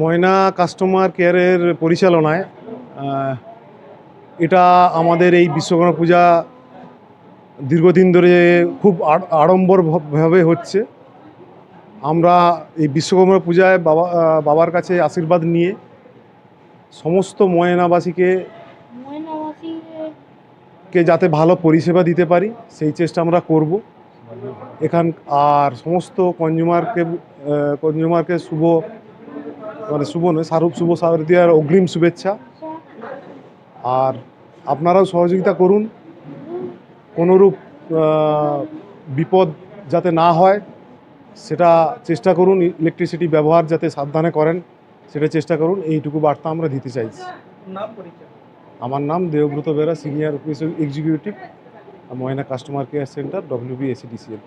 ময়না customer কেয়ারের পরিচালনায় এটা আমাদের এই বিশ্বকর্মা পূজা দীর্ঘদিন ধরে খুব আড়- আড়ম্বরভাবে হচ্ছে। আমরা এই বিশ্বকর্মা পূজায় বাবা বাবার কাছে আশীর্বাদ নিয়ে সমস্ত ময়নাবাসীকে ময়নাবাসীকে কে যাতে ভালো পরিষেবা দিতে পারি সেই চেষ্টা আমরা করব। এখান আর সমস্ত কনজিউমারকে কনজিউমারকে শুভ মানে শুভ নয় শাহরুখ শুভ শারদিয়ার অগ্রিম শুভেচ্ছা। আর আপনারাও সহযোগিতা করুন। কোনোরূপ বিপদ যাতে না হয়, সেটা চেষ্টা করুন। ইলেকট্রিসিটি ব্যবহার যাতে সাবধানে করেন, সেটা চেষ্টা করুন। এইটুকু বার্তা আমরা দিতে চাইছি। আমার নাম Debabrata Bera, senior executive, Moyna customer care centre WB SEDCL